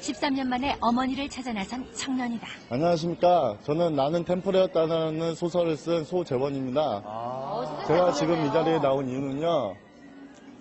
13년 만에 어머니를 찾아 나선 청년이다. 안녕하십니까. 저는 나는 템플이었다는 소설을 쓴 소재원입니다. 제가 지금 이 자리에 나온 이유는요.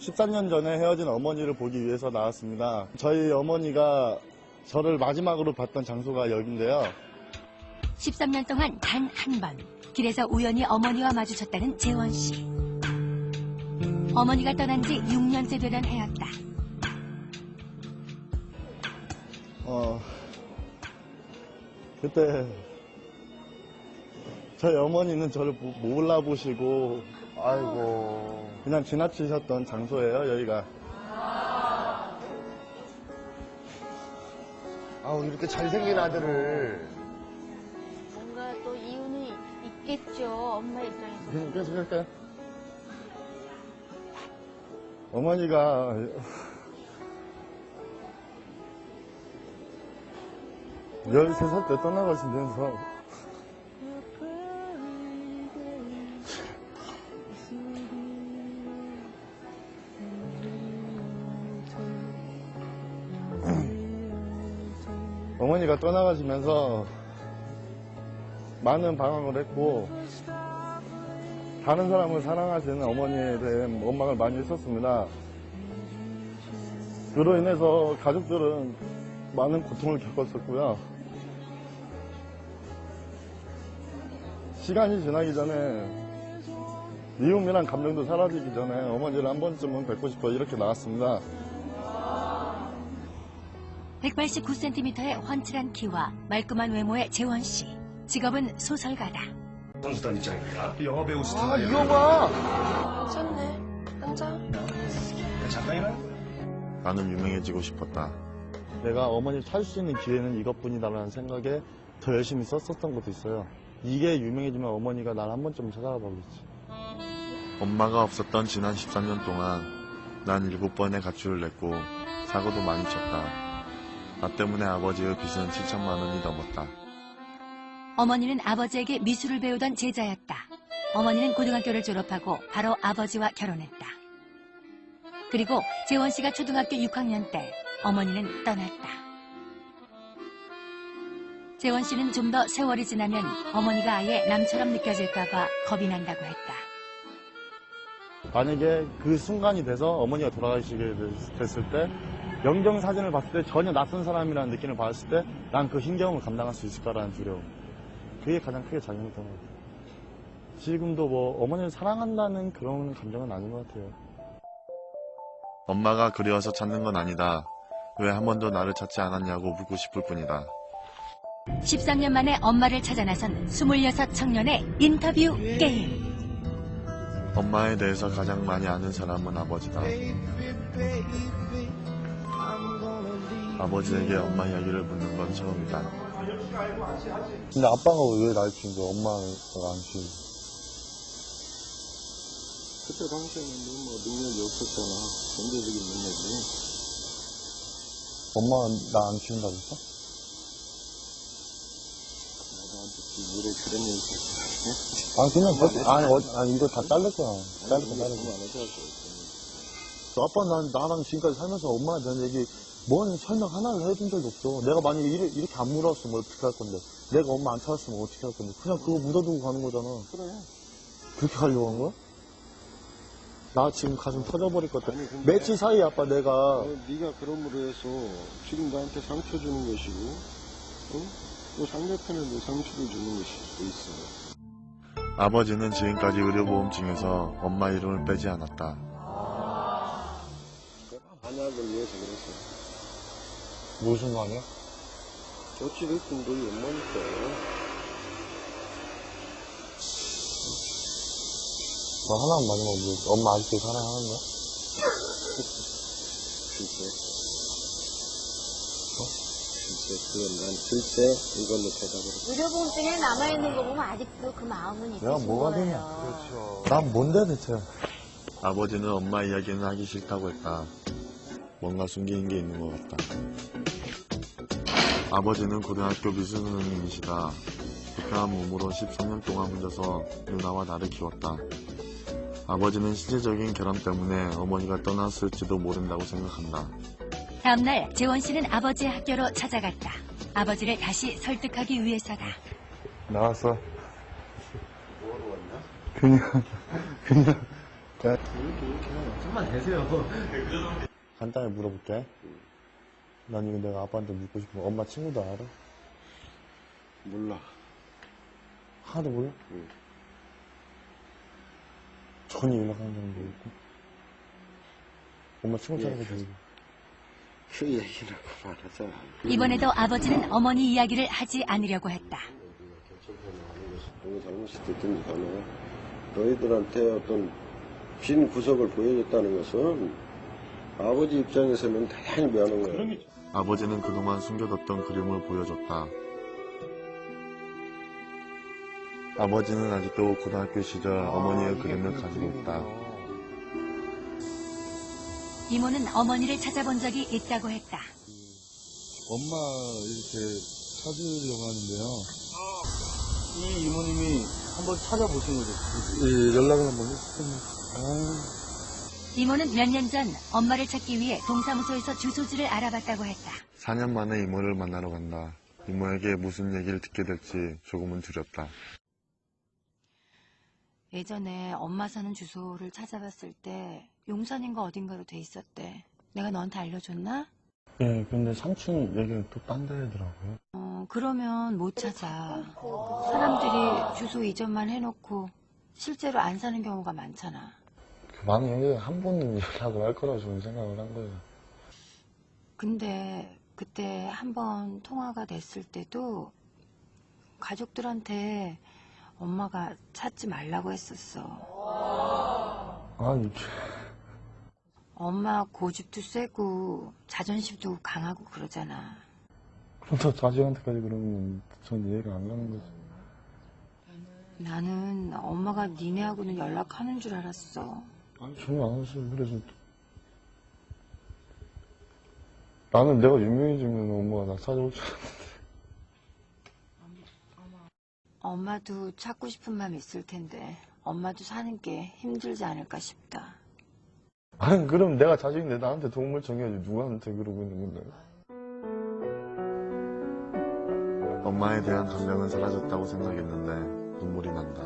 13년 전에 헤어진 어머니를 보기 위해서 나왔습니다. 저희 어머니가 저를 마지막으로 봤던 장소가 여긴데요. 13년 동안 단 한 번 길에서 우연히 어머니와 마주쳤다는 재원 씨. 어머니가 떠난 지 6년째 되던 해였다. 어, 그때 저희 어머니는 저를 모- 몰라보시고 아이고. 그냥 지나치셨던 장소예요, 여기가. 아우, 이렇게 잘생긴 아들을. 뭔가 또 이유는 있겠죠. 엄마 입장에서. 음, 계속 할까요? 어머니가 열세 살때 떠나가시면서 어머니가 떠나가시면서 많은 방황을 했고 다른 사람을 사랑하시는 어머니에 대한 원망을 많이 했었습니다. 그로 인해서 가족들은 많은 고통을 겪었었고요. 시간이 지나기 전에 미움이란 감정도 사라지기 전에 어머니를 한 번쯤은 뵙고 싶어 이렇게 나왔습니다. 189cm의 훤칠한 키와 말끔한 외모의 재원 씨. 직업은 소설가다. 선수단 입장입니다. 영화 배우 스타. 아, 이 영화! 미쳤네. 남자. 잠깐이나요? 나는 유명해지고 싶었다. 내가 어머니를 찾을 수 있는 기회는 이것뿐이다라는 생각에 더 열심히 썼었던 것도 있어요. 이게 유명해지면 어머니가 날 한 번쯤 찾아가 보겠지. 엄마가 없었던 지난 13년 동안 난 일곱 번의 가출을 냈고 사고도 많이 쳤다. 나 때문에 아버지의 빚은 7천만 원이 넘었다. 어머니는 아버지에게 미술을 배우던 제자였다. 어머니는 고등학교를 졸업하고 바로 아버지와 결혼했다. 그리고 재원 씨가 초등학교 6학년 때 어머니는 떠났다. 재원 씨는 좀 더 세월이 지나면 어머니가 아예 남처럼 느껴질까봐 겁이 난다고 했다. 만약에 그 순간이 돼서 어머니가 돌아가시게 됐- 됐을 때 영정 사진을 봤을 때 전혀 낯선 사람이라는 느낌을 받았을 때 난 그 힘겨움을 감당할 수 있을까라는 두려움. 그게 가장 크게 작용했던 것 같아요. 지금도 뭐 어머니를 사랑한다는 그런 감정은 아닌 것 같아요. 엄마가 그리워서 찾는 건 아니다. 왜 한 번도 나를 찾지 않았냐고 묻고 싶을 뿐이다. 13년 만에 엄마를 찾아 나선 26 청년의 인터뷰 게임. 엄마에 대해서 가장 많이 아는 사람은 아버지다. 아버지에게 엄마 이야기를 묻는 건 처음이다. 근데 아빠가 왜날 키운 거야? 엄마가 안 키운 그때 당시에는 뭐 능력이 없었잖아. 경제적인 능력이. 엄마가 나안 키운다고 했 노래 그런 얘기 아 그냥 그, 아니, 어, 아니 이거 다 잘릴 거야. 잘릴 거야, 잘릴 거야. 아빠 난 나랑 지금까지 살면서 엄마에 대한 얘기 뭔 설명 하나를 해준 적이 없어. 내가 만약에 이래, 이렇게 안 물었으면 어떻게 할 건데? 내가 엄마 안 찾았으면 어떻게 할 건데? 그냥 그거 묻어두고 가는 거잖아. 그래. 그렇게 가려고 한 거야? 나 지금 가슴 터져버릴 것 같아. 아니, 근데- 며칠 사이에 아빠 내가 어, 네가 그럼으로 해서 지금 나한테 상처 주는 것이고, 어? 또 상대편에도 상처를 주는 것일 수도 있어. 아버지는 지금까지 의료보험증에서 엄마 이름을 빼지 않았다. 안약을 위해서 그랬어. 무슨 말이야? 어찌 됐든 너희 엄마니까. 너 하나만 마지막으로 물어볼게. 엄마 아직도 사랑하는 거야? 글쎄. 어? 글쎄, 그건 난 글쎄 이걸로 대답을 해. 의료보험증에 남아있는 거 보면 아직도 그 마음은 있으신 내가 뭐가 거예요. 되냐. 그렇죠. 난 뭔데 대체? 아버지는 엄마 이야기는 하기 싫다고 했다. 뭔가 숨기는 게 있는 것 같다. 아버지는 고등학교 미술 선생님이시다. 불편한 몸으로 13년 동안 혼자서 누나와 나를 키웠다. 아버지는 신체적인 결함 때문에 어머니가 떠났을지도 모른다고 생각한다. 다음날 재원 씨는 아버지의 학교로 찾아갔다. 아버지를 다시 설득하기 위해서다. 나왔어. 그냥, 그냥. 좀만 되세요. 간단히 물어볼게. 난 이거 내가 아빠한테 묻고 싶은 거 엄마 친구도 알아? 몰라. 하나도 몰라? 응. 전혀 연락하는 사람도 있고. 엄마 친구 찾아가지고. 그 얘기라고 말하자. 이번에도 아버지는 어머니 이야기를 하지 않으려고 했다. 너희들한테 어떤 빈 구석을 보여줬다는 것은 아버지 입장에서는 대단히 미안한 거야. 아버지는 그동안 숨겨뒀던 그림을 보여줬다. 아버지는 아직도 고등학교 시절 어머니의 그림을 가지고 있다. 이모는 어머니를 찾아본 적이 있다고 했다. 엄마 이렇게 찾으려고 하는데요. 이 이모님이 한번 찾아보신 거죠? 예, 연락을 한번 했었는데. 이모는 몇 년 전 엄마를 찾기 위해 동사무소에서 주소지를 알아봤다고 했다. 4년 만에 이모를 만나러 간다. 이모에게 무슨 얘기를 듣게 될지 조금은 두렵다. 예전에 엄마 사는 주소를 찾아봤을 때 용산인가 어딘가로 돼 있었대. 내가 너한테 알려줬나? 예, 근데 삼촌 얘기는 또 딴 데더라고요. 어, 그러면 못 찾아. 사람들이 주소 이전만 해놓고 실제로 안 사는 경우가 많잖아. 만약에 한 연락을 할 거라고 저는 생각을 한 거예요. 근데 그때 한 번 통화가 됐을 때도 가족들한테 엄마가 찾지 말라고 했었어. 아니, 엄마 고집도 세고 자존심도 강하고 그러잖아. 그럼 또 자식한테까지 그러면 전 이해가 안 가는 거죠. 나는 엄마가 니네하고는 연락하는 줄 알았어. 아니, 전혀 안 하셨어요. 그래서. 나는 내가 유명해지면 엄마가 나 찾아올 줄 알았는데. 엄마도 찾고 싶은 마음 있을 텐데 엄마도 사는 게 힘들지 않을까 싶다. 아니, 그럼 내가 자식인데 나한테 동물 정해야지. 누구한테 그러고 있는 건데. 엄마에 대한 감정은 사라졌다고 생각했는데 눈물이 난다.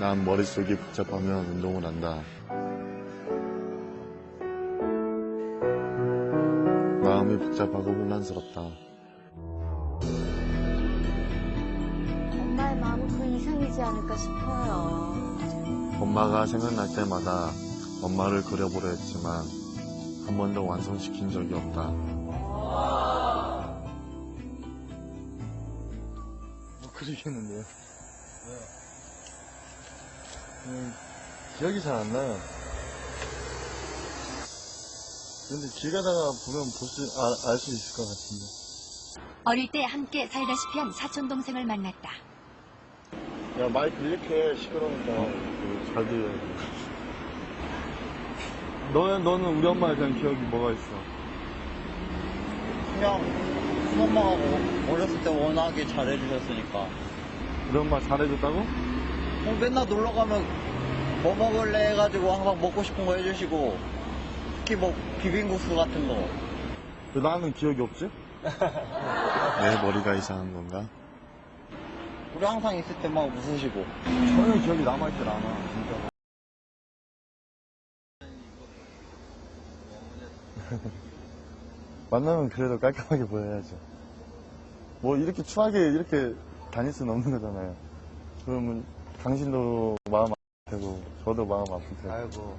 난 머릿속이 복잡하면 운동을 한다. 마음이 복잡하고 혼란스럽다. 엄마가 생각날 때마다 엄마를 그려보려 했지만 한 번도 완성시킨 적이 없다. 못 그리겠는데요. 음, 기억이 잘 안 나요. 근데 길 가다가 보면 볼 수, 알 수 있을 것 같은데. 어릴 때 함께 살다시피 한 사촌 동생을 만났다. 야, 마이크 이렇게 시끄러우니까 잘 들려. 너는, 너는 우리 엄마에 대한 기억이 뭐가 있어? 그냥 엄마가 어렸을 때 워낙에 잘해주셨으니까 우리 엄마 잘해줬다고? 어, 맨날 놀러 가면 뭐 먹을래 해가지고 항상 먹고 싶은 거 해주시고 특히 뭐 비빔국수 같은 거 왜 나는 기억이 없지? 내 머리가 이상한 건가? 우리 항상 있을 때만 웃으시고 전혀 기억이 남아있질 않아, 진짜. 만나면 그래도 깔끔하게 보여야죠. 뭐 이렇게 추하게 이렇게 다닐 수는 없는 거잖아요. 그러면 당신도 마음 아플 테고, 저도 마음 아플 테고. 아이고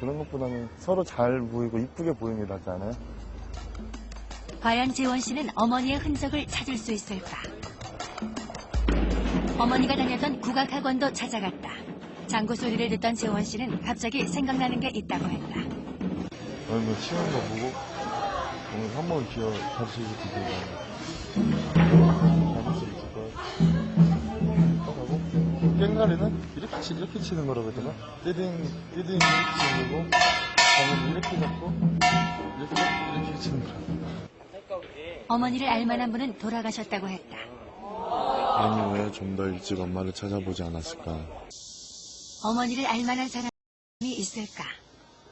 그런 것보다는 서로 잘 보이고 이쁘게 보이는 게 낫지 않아요? 과연 재원 씨는 어머니의 흔적을 찾을 수 있을까? 어머니가 다녔던 국악학원도 찾아갔다. 장구 소리를 듣던 재원 씨는 갑자기 생각나는 게 있다고 했다. 뭐 치는 거 보고 오늘 한번 기억 다시 기대가 잡을 수 있을 것 같아. 하고 깽가리는 이렇게 치, 이렇게 치는 거라고 했더라. 띠딩 띠딩 이렇게 치는 거고 방금 이렇게 잡고 이렇게 이렇게 치는 거라. 어머니를 알만한 분은 돌아가셨다고 했다. 아니 왜 좀 더 일찍 엄마를 찾아보지 않았을까? 어머니를 알만한 사람이 있을까?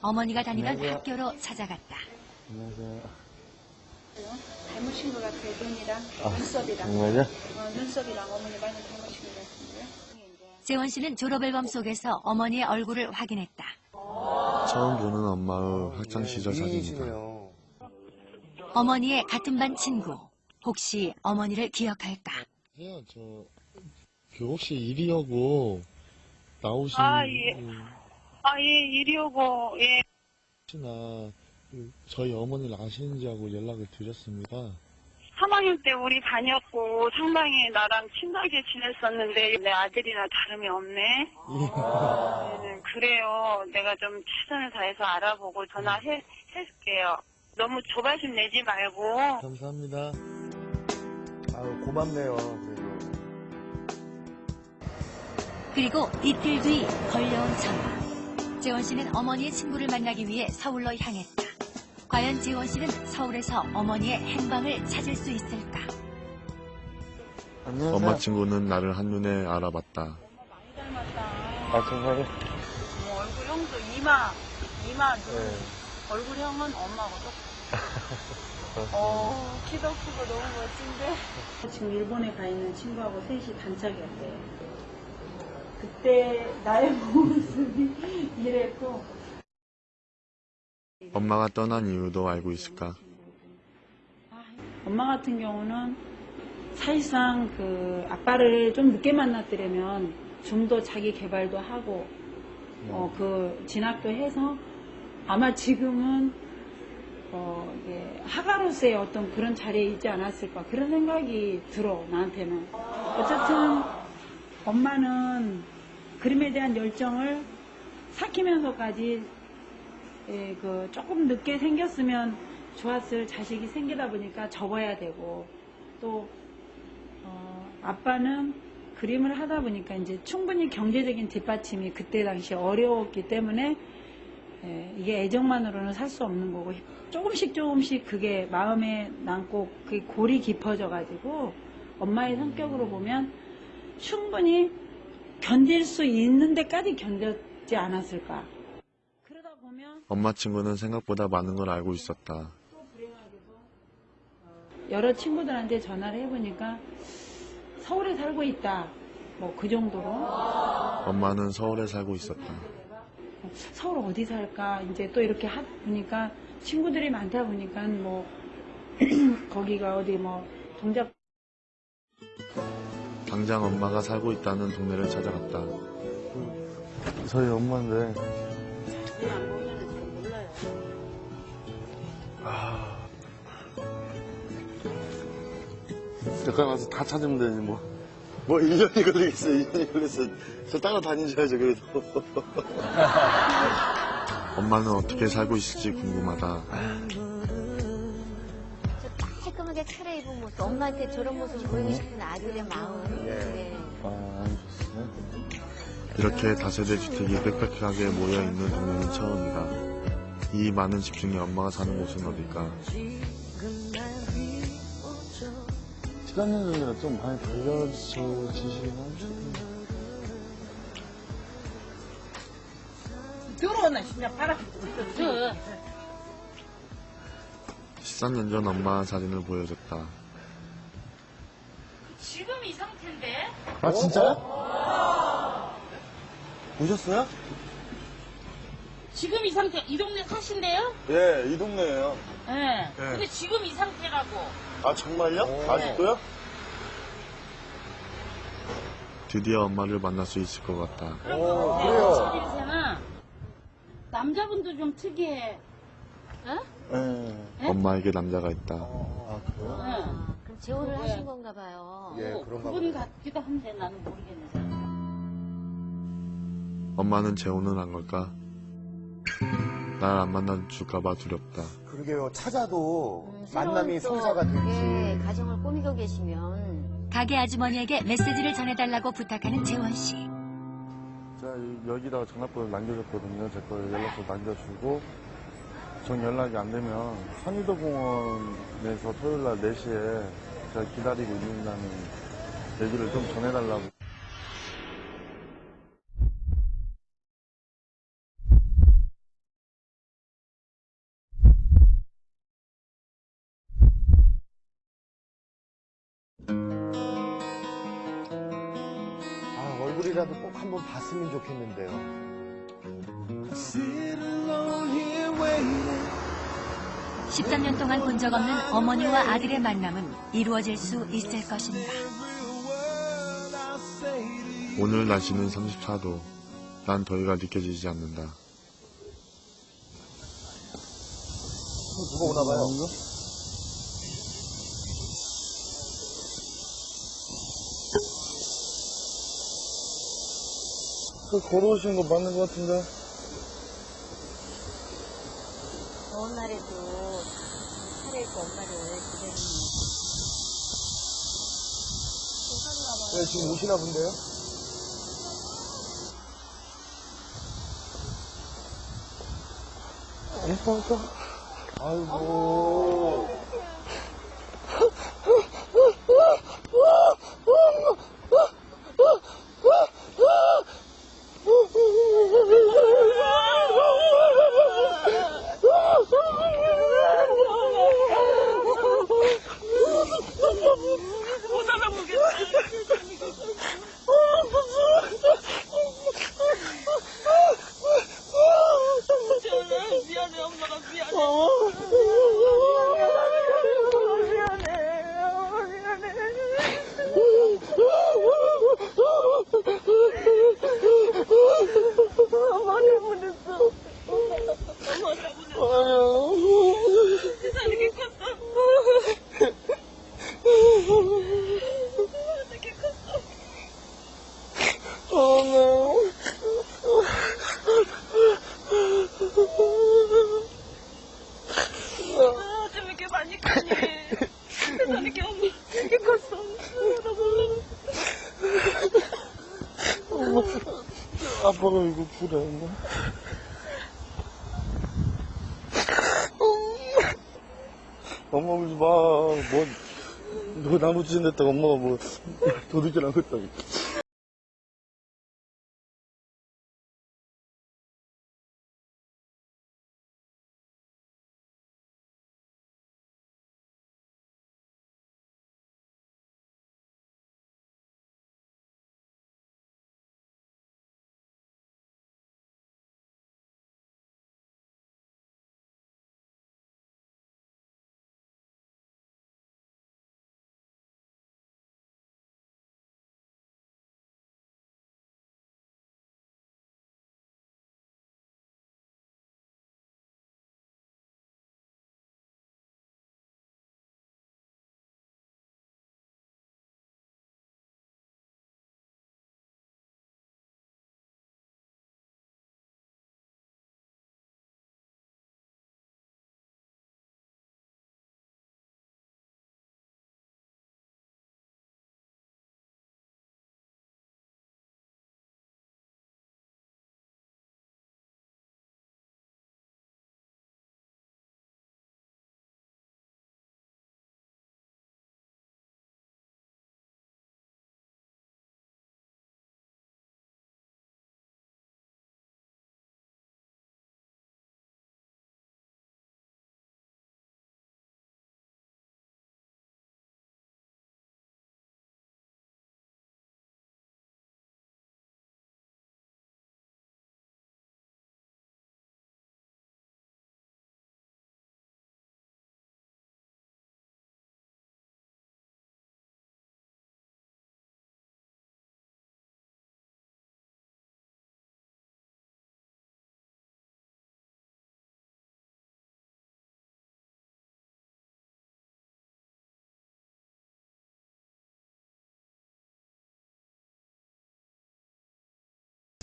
어머니가 다니던 안녕하세요. 학교로 찾아갔다. 안녕하세요. 닮으신 것 같아요, 눈이랑 아, 눈썹이랑. 정말요? 어, 눈썹이랑 어머니 많이 닮으신 것 같은데요. 재원 씨는 졸업 앨범 속에서 어머니의 얼굴을 확인했다. 처음 보는 엄마의 학창 시절 사진이다. 미인이시네요. 어머니의 같은 반 친구. 혹시 어머니를 기억할까? 예, 저, 그 혹시 일이하고 나오신 아, 예. 아, 예, 이리 오고, 예. 혹시나 그 저희 어머니를 아시는지 하고 연락을 드렸습니다. 3학년 때 우리 다녔고, 상당히 나랑 친하게 지냈었는데, 내 아들이나 다름이 없네. 음, 그래요. 내가 좀 최선을 다해서 알아보고 전화해, 해줄게요. 너무 조바심 내지 말고. 감사합니다. 아유, 고맙네요. 그래도. 그리고 이틀 뒤 걸려온 전화. 재원 씨는 어머니의 친구를 만나기 위해 서울로 향했다. 과연 재원 씨는 서울에서 어머니의 행방을 찾을 수 있을까? 안녕하세요. 엄마 친구는 나를 한눈에 알아봤다. 아, 정말요? 뭐 얼굴형도 이마, 이마, 눈, 네. 얼굴형은 엄마하고 똑같아. 어, 키도 크고 너무 멋진데? 지금 일본에 가 있는 친구하고 셋이 단짝이었대요. 그때 나의 모습이 이랬고, 엄마가 떠난 이유도 알고 있을까? 엄마 같은 경우는 사실상 그 아빠를 좀 늦게 만났더라면 좀 더 자기 개발도 하고 어 그 진학도 해서 아마 지금은 어 이게 하가로서의 어떤 그런 자리에 있지 않았을까 그런 생각이 들어 나한테는. 어쨌든 엄마는 그림에 대한 열정을 삭히면서까지 예, 그 조금 늦게 생겼으면 좋았을 자식이 생기다 보니까 접어야 되고 또 어, 아빠는 그림을 하다 보니까 이제 충분히 경제적인 뒷받침이 그때 당시 어려웠기 때문에 예, 이게 애정만으로는 살 수 없는 거고 조금씩 조금씩 그게 마음에 남고 그게 골이 깊어져 가지고 엄마의 성격으로 보면 충분히 견딜 수 있는 데까지 견뎠지 않았을까. 그러다 보면 엄마 친구는 생각보다 많은 걸 알고 있었다. 여러 친구들한테 전화를 해보니까 서울에 살고 있다. 뭐 그 정도로. 엄마는 서울에 살고 있었다. 서울 어디 살까? 이제 또 이렇게 하 보니까 친구들이 많다 보니까 뭐 거기가 어디 뭐 동작 당장 엄마가 살고 있다는 동네를 찾아갔다. 저희 엄마인데, 안 보면은 잘 몰라요. 여기 와서 다 찾으면 되지, 뭐. 뭐, 1년이 걸리겠어요, 1년이 걸렸어요. 저 따라다니셔야죠, 그래도. 엄마는 어떻게 살고 있을지 궁금하다. 저 깔끔하게 차려 입은 모습, 엄마한테 저런 모습 보이고 싶은 아들의 마음. 네. 아? 이렇게 다세대 주택이 빽빽하게 모여 있는 동네는 처음이다. 이 많은 집 중에 엄마가 사는 곳은 어딜까? 시간년 전이라 좀 많이 달려지시긴 하죠. 들어오나, 진짜 바람. 13년 전 엄마 사진을 보여줬다. 지금 이 상태인데? 아, 진짜요? 보셨어요? 지금 이 상태, 이 동네 사신대요? 예, 이 동네예요. 네. 근데 지금 이 상태라고. 아, 정말요? 아직도요? 드디어 엄마를 만날 수 있을 것 같다. 오, 그래요. 첫인세는 남자분도 좀 특이해. 예. 엄마에게 남자가 있다. 아, 그래요? 응. 그럼 재혼을 하신 건가 봐요. 예, 그런가 그분 보다. 같기도 한데 나는 모르겠네. 엄마는 재혼은 한 걸까? 날 안 만나 줄까봐 두렵다. 그러게요. 찾아도 음, 새로운 만남이 또, 성사가 될지. 예, 가정을 꾸미고 계시면 가게 아주머니에게 메시지를 전해달라고 부탁하는 재원 씨. 제가 이- 여기다가 전화번호 남겨줬거든요. 제 거 연락처 남겨주고, 전 연락이 안 되면 선의도 공원에서 토요일 날 4시에 제가 기다리고 있는다는 얘기를 좀 전해달라고. 차라도 꼭 한번 봤으면 좋겠는데요. 13년 동안 본 적 없는 어머니와 아들의 만남은 이루어질 수 있을 것인가. 오늘 날씨는 34도. 난 더위가 느껴지지 않는다. 누가 오나 봐요. 그 걸어오시는 거 맞는 것 같은데? 더운 날에도 차려입고 엄마를 기다리는 네, 지금 오시나 본데요? 아이고. 아빠가 이거 그래. 엄마 울지 마. 뭐, 너 나무 찢는다고 엄마가 뭐, 도둑질하고 했다고.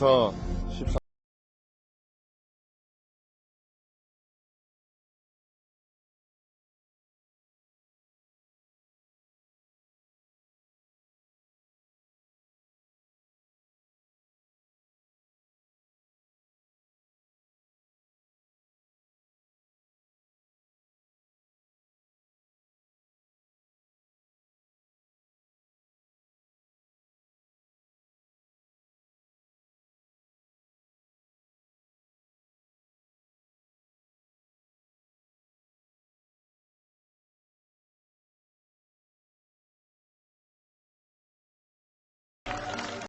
그래서